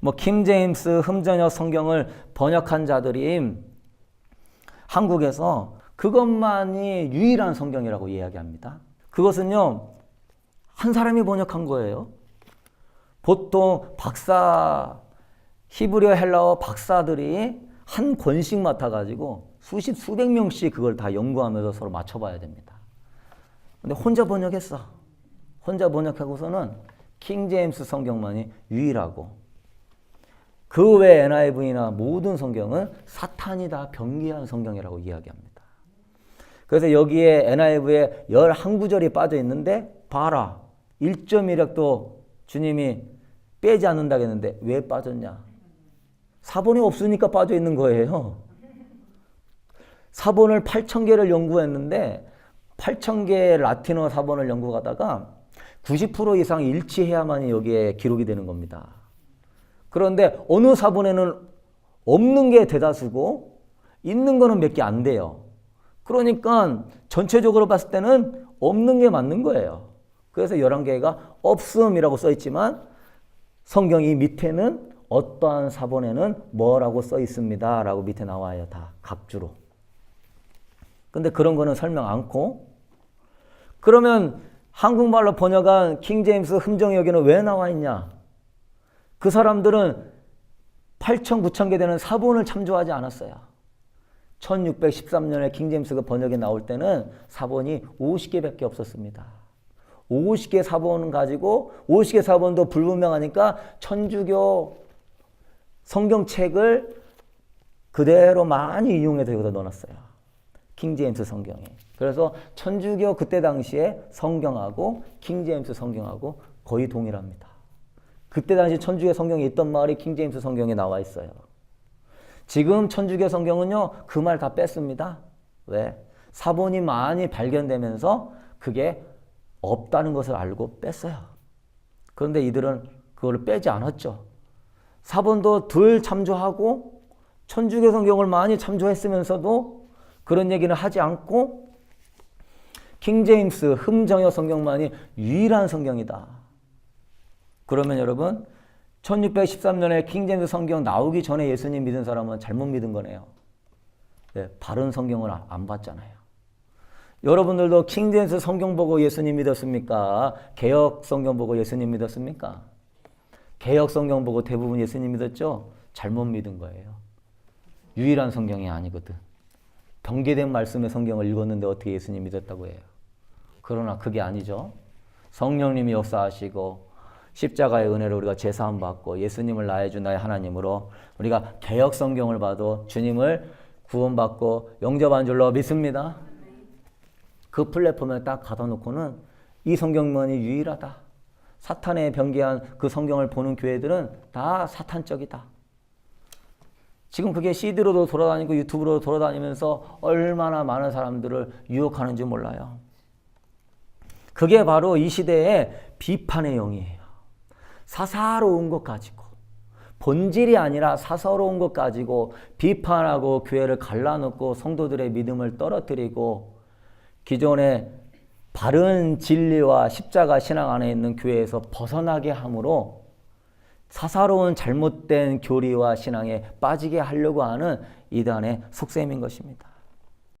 뭐 킹제임스 흠전역 성경을 번역한 자들이 한국에서 그것만이 유일한 성경이라고 이야기합니다. 그것은요, 한 사람이 번역한 거예요. 보통 박사, 히브리어 헬라어 박사들이 한 권씩 맡아가지고 수십, 수백 명씩 그걸 다 연구하면서 서로 맞춰봐야 됩니다. 근데 혼자 번역했어. 혼자 번역하고서는 킹제임스 성경만이 유일하고 그 외 NIV나 모든 성경은 사탄이 다 변기한 성경이라고 이야기합니다. 그래서 여기에 NIV에 11구절이 빠져 있는데 봐라. 1.1핵도 주님이 빼지 않는다고 했는데 왜 빠졌냐? 사본이 없으니까 빠져 있는 거예요. 사본을 8,000개를 연구했는데 8,000개의 라틴어 사본을 연구하다가 90% 이상 일치해야만이 여기에 기록이 되는 겁니다. 그런데 어느 사본에는 없는 게 대다수고 있는 거는 몇 개 안 돼요. 그러니까 전체적으로 봤을 때는 없는 게 맞는 거예요. 그래서 11개가 없음이라고 써 있지만 성경이 밑에는 어떠한 사본에는 뭐라고 써 있습니다. 라고 밑에 나와요. 다 각주로. 근데 그런 거는 설명 않고 그러면 한국말로 번역한 킹제임스 흠정 여기는 왜 나와 있냐? 그 사람들은 8천, 9천 개 되는 사본을 참조하지 않았어요. 1613년에 킹제임스가 번역이 나올 때는 사본이 50개밖에 없었습니다. 50개 사본을 가지고 50개 사본도 불분명하니까 천주교 성경책을 그대로 많이 인용해서 여기다 넣어놨어요. 킹제임스 성경에. 그래서 천주교 그때 당시에 성경하고 킹제임스 성경하고 거의 동일합니다. 그때 당시 천주교 성경에 있던 말이 킹제임스 성경에 나와 있어요. 지금 천주교 성경은요, 그 말 다 뺐습니다. 왜? 사본이 많이 발견되면서 그게 없다는 것을 알고 뺐어요. 그런데 이들은 그걸 빼지 않았죠. 사본도 덜 참조하고 천주교 성경을 많이 참조했으면서도 그런 얘기는 하지 않고 킹제임스 흠정역 성경만이 유일한 성경이다. 그러면 여러분 1613년에 킹제임스 성경 나오기 전에 예수님 믿은 사람은 잘못 믿은 거네요. 네, 바른 성경을 안- 안 봤잖아요. 여러분들도 킹제임스 성경 보고 예수님 믿었습니까? 개혁 성경 보고 예수님 믿었습니까? 개혁 성경 보고 대부분 예수님 믿었죠? 잘못 믿은 거예요. 유일한 성경이 아니거든. 병개된 말씀의 성경을 읽었는데 어떻게 예수님 믿었다고 해요? 그러나 그게 아니죠. 성령님이 역사하시고 십자가의 은혜로 우리가 제사함 받고 예수님을 나의 주 나의 하나님으로 우리가 개혁 성경을 봐도 주님을 구원받고 영접한 줄로 믿습니다. 그 플랫폼에 딱 가다 놓고는 이 성경만이 유일하다. 사탄의 변기한 그 성경을 보는 교회들은 다 사탄적이다. 지금 그게 CD로도 돌아다니고 유튜브로 돌아다니면서 얼마나 많은 사람들을 유혹하는지 몰라요. 그게 바로 이 시대의 비판의 영이에요. 사사로운 것 가지고 본질이 아니라 사사로운 것 가지고 비판하고 교회를 갈라놓고 성도들의 믿음을 떨어뜨리고 기존의 바른 진리와 십자가 신앙 안에 있는 교회에서 벗어나게 함으로 사사로운 잘못된 교리와 신앙에 빠지게 하려고 하는 이단의 속셈인 것입니다.